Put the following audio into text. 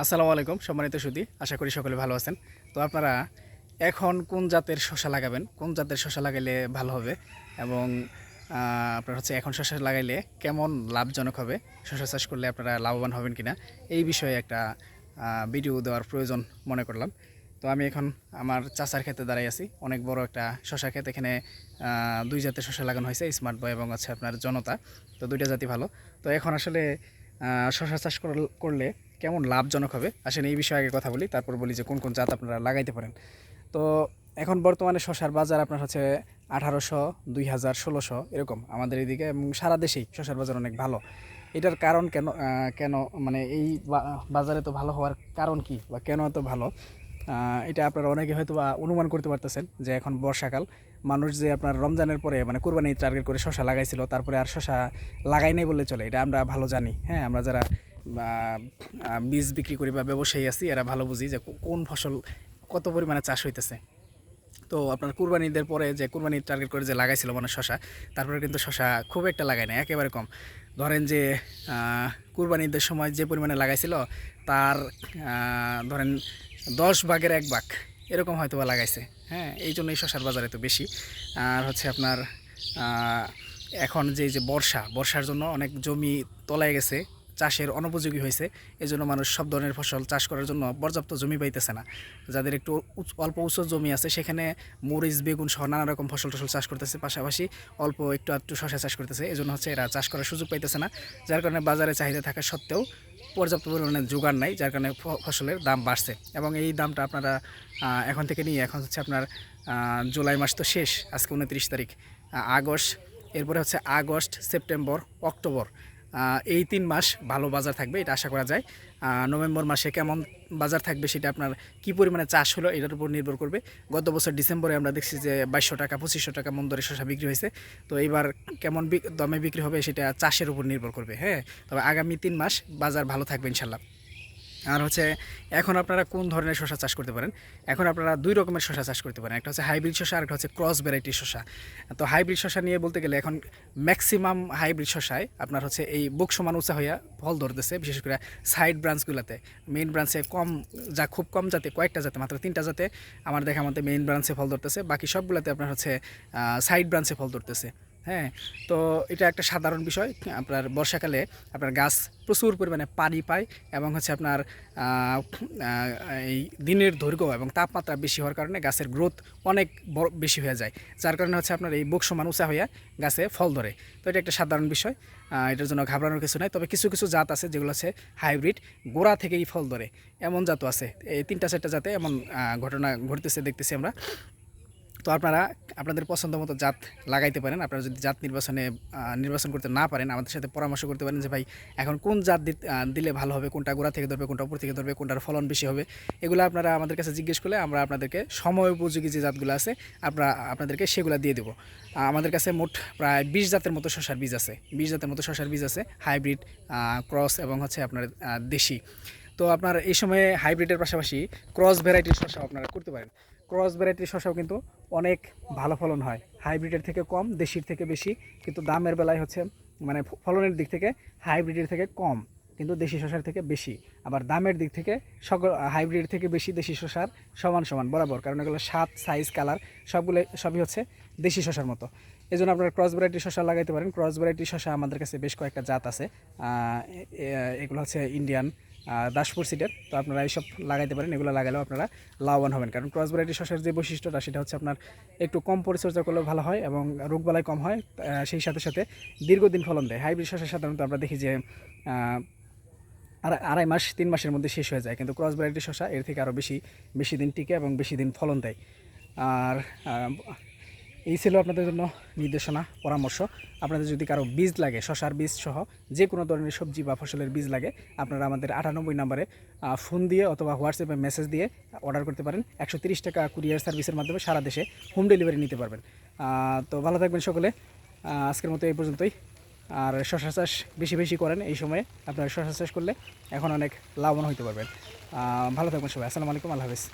আসসালামু আলাইকুম, সম্মানিত সুদী, আশা করি সকলে ভালো আছেন। তো আপনারা এখন কোন জাতের শশা লাগাবেন? কোন জাতের শশা লাগাইলে ভালো হবে? এবং আপনার হচ্ছে এখন শশা লাগাইলে কেমন লাভজনক হবে? শশা চাষ করলে আপনারা লাভবান হবেন কিনা? এই বিষয়ে একটা ভিডিও দেওয়ার প্রয়োজন মনে করলাম। তো আমি এখন আমার চাচার ক্ষেতে দাঁড়াই আছি। অনেক বড় একটা শশা ক্ষেত। এখানে দুই জাতের শশা লাগানো হয়েছে, স্মার্ট বয় এবং আছে আপনার জনতা। তো দুইটা জাতি ভালো। তো এখন আসলে শশা চাষ করলে কেমন লাভজনক হবে? আসলে এই বিষয়ে আগে কথা বলি, তারপর বলি যে কোন কোন জাত আপনারা লাগাইতে পারেন। তো এখন বর্তমানে শশার বাজার আপনার হচ্ছে আঠারোশো দুই হাজার ষোলোশো এরকম আমাদের এদিকে এবং সারা দেশেই শশার বাজার অনেক ভালো। এটার কারণ কেন কেন মানে এই বাজারে তো ভালো হওয়ার কারণ কি বা কেন এত ভালো? এটা আপনারা অনেকে হয়তো বা অনুমান করতে পারতেছেন যে এখন বর্ষাকাল, মানুষ যে আপনার রমজানের পরে মানে কোরবানি টার্গেট করে শশা লাগাইছিল, তারপরে আর শশা লাগাই নাই বললে চলে, এটা আমরা ভালো জানি। হ্যাঁ আমরা যারা বা, বীজ বিক্রি করি বা ব্যবসায়ী আছি এরা ভালো বুঝি যে কোন ফসল কত পরিমাণে চাষ হইতেছে। তো আপনার কুরবানি ঈদের পরে যে কুরবানি টার্গেট করে যে লাগাইছিল মানে শশা তারপরে কিন্তু শশা খুব একটা লাগায় না একেবারে কম। ধরেন যে আহ, কুরবানি ঈদের সময় যে পরিমাণে লাগাইছিল তার ধরেন দশ ভাগের এক ভাগ এরকম হয়তো বা লাগাইছে। হ্যাঁ এই জন্যই শশার বাজারে তো বেশি। আর হচ্ছে আপনার এখন যে যে বর্ষা বর্ষার জন্য অনেক জমি তলায় গেছে চাষের অনুপযোগী হয়েছে। এই জন্য মানুষ সব ধরনের ফসল চাষ করার জন্য পর্যাপ্ত জমি পাইতেছে না। যাদের একটু অল্প উঁচু জমি আছে, সেখানে মরিচ, বেগুন সহ নানা রকম ফসল টসল চাষ করতেছে। পাশাপাশি অল্প একটু একটু শশা চাষ করতেছে। এই জন্য হচ্ছে এরা চাষ করার সুযোগ পাইতেছে না। যার কারণে বাজারে চাহিদা থাকা সত্ত্বেও পর্যাপ্ত পরিমাণে জোগাড় নাই, যার কারণে ফসলের দাম বাড়ছে। এবং এই দামটা আপনারা এখন থেকে নিয়ে, এখন হচ্ছে আপনার জুলাই মাস তো শেষ, আজকে উনত্রিশ তারিখ আগস্ট, এরপরে হচ্ছে আগস্ট, সেপ্টেম্বর, অক্টোবর। এই তিন মাস ভালো বাজার থাকবে, এটা আশা করা যায়। নভেম্বর মাসে কেমন বাজার থাকবে সেটা আপনার কি পরিমাণে চাষ হলো এটার উপর নির্ভর করবে। গত বছর ডিসেম্বরে আমরা দেখছি যে বাইশশো টাকা, পঁচিশশো টাকা মন দরে শসা বিক্রি হয়েছে। তো এইবার কেমন দমে দামে বিক্রি হবে সেটা চাষের উপর নির্ভর করবে হ্যাঁ? তবে আগামী তিন মাস বাজার ভালো থাকবে ইনশাল্লাহ। আর হচ্ছে এখন আপনারা কোন ধরনের শশা চাষ করতে পারেন? এখন আপনারা দুই রকমের শশা চাষ করতে পারেন। একটা হচ্ছে হাইব্রিড শশা আর একটা হচ্ছে ক্রস ভ্যারাইটি শশা তো হাইব্রিড শশা নিয়ে বলতে গেলে এখন ম্যাক্সিমাম হাইব্রিড শশায় আপনার হচ্ছে এই বুক সমান উঁচা হইয়া ফল ধরতেছে, বিশেষ করে সাইড ব্রাঞ্চগুলোতে। মেইন ব্রাঞ্চে কম যা খুব কম জাতে, কয়েকটা জাতে, মাত্র তিনটা জাতে আমার দেখা মতে মেইন ব্রাঞ্চে ফল ধরতেছে। বাকি সবগুলোতে আপনার হচ্ছে সাইড ব্রাঞ্চে ফল ধরতেছে। হ্যাঁ তো এটা একটা সাধারণ বিষয়। আপনার বর্ষাকালে আপনার গাছ প্রচুর পরিমাণে পানি পায় এবং হচ্ছে আপনার এই দিনের দৈর্ঘ্য এবং তাপমাত্রা বেশি হওয়ার কারণে গাছের গ্রোথ অনেক বড়, বেশি হয়ে যায়। যার কারণে হচ্ছে আপনার এই বুক সমান উঁচা হইয়া গাছে ফল ধরে। তো এটা একটা সাধারণ বিষয় এটার জন্য ঘাবড়ানোর কিছু নাই। তবে কিছু কিছু জাত আছে যেগুলো আছে হাইব্রিড গোড়া থেকেই ফল ধরে। এমন জাতও আছে, এই তিনটা, চারটা জাতে এমন ঘটনা ঘটতেছে, দেখতেছি আমরা। তো আপনারা আপনাদের পছন্দ মতো জাত লাগাইতে পারেন। আপনারা যদি জাত নির্বাচনে নির্বাচন করতে না পারেন, আমাদের সাথে পরামর্শ করতে পারেন যে, ভাই, এখন কোন জাত দিলে ভালো হবে? কোনটা গোড়া থেকে ধরবে, কোনটা উপর থেকে ধরবে, কোনটার ফলন বেশি হবে? এগুলো আপনারা আমাদের কাছে জিজ্ঞেস করলে আমরা আপনাদেরকে সময় উপযোগী যে জাতগুলো আছে, আপনারা, আপনাদেরকে সেগুলো দিয়ে দেবো। আমাদের কাছে মোট প্রায় বিশ জাতের মতো শশার বীজ আছে। বিশ জাতের মতো শশার বীজ আছে, হাইব্রিড ক্রস এবং হচ্ছে আপনার দেশি। তো আপনার এই সময়ে হাইব্রিডের পাশাপাশি ক্রস ভ্যারাইটির শসা আপনারা করতে পারেন। ক্রস ভ্যারাইটির শসাও কিন্তু অনেক ভালো ফলন হয়। হাইব্রিডের থেকে কম, দেশির থেকে বেশি, কিন্তু দামের বেলায় হচ্ছে মানে ফলনের দিক থেকে হাইব্রিডের থেকে কম, কিন্তু দেশি শসার থেকে বেশি। আবার দামের দিক থেকে সকল হাইব্রিড থেকে বেশি দেশি শসার সমান সমান, বরাবর, কারণ এগুলো স্বাদ সাইজ কালার সবগুলো, সবই হচ্ছে দেশি শসার মতো। এই জন্য আপনারা ক্রস ভ্যারাইটি শসা লাগাইতে পারেন। ক্রস ভ্যারাইটি শসা আমাদের কাছে বেশ কয়েকটা জাত আছে। এগুলো হচ্ছে ইন্ডিয়ান দাসপুর সিটের তো আপনারা এইসব লাগাইতে পারেন এগুলো লাগালেও আপনারা লাভবান হবেন। কারণ ক্রস ভ্যারাইটি শসার যে বৈশিষ্ট্যটা সেটা হচ্ছে আপনার একটু কম পরিচর্যা করলেও ভালো হয় এবং রোগবালাই কম হয় সেই সাথে সাথে দীর্ঘদিন ফলন দেয়। হাইব্রিড শসা সাধারণত আমরা দেখি যে আহ, আড়াই মাস তিন মাসের মধ্যে শেষ হয়ে যায়। কিন্তু ক্রস ভ্যারাইটি শসা এর থেকে আরও বেশি বেশি দিন টিকে এবং বেশি দিন ফলন দেয়। আর এই ছিল আপনাদের জন্য নির্দেশনা, পরামর্শ। আপনাদের যদি কারও বীজ লাগে, শশার বীজ সহ যে কোনো ধরনের সবজি বা ফসলের বীজ লাগে, আপনারা আমাদের আটানব্বই নম্বরে ফোন দিয়ে অথবা হোয়াটসঅ্যাপে মেসেজ দিয়ে অর্ডার করতে পারেন। একশো টাকা কুরিয়ার সার্ভিসের মাধ্যমে সারা দেশে হোম ডেলিভারি নিতে পারবেন। তো ভালো থাকবেন সকলে। আজকের মতো এই পর্যন্তই। আর শশা চাষ বেশি বেশি করেন এই সময়ে। আপনারা শশা চাষ করলে এখন অনেক লাভবান হতে পারবেন। ভালো থাকবেন সবাই। আসসালামু আলাইকুম। আল্লাহ হাফিজ।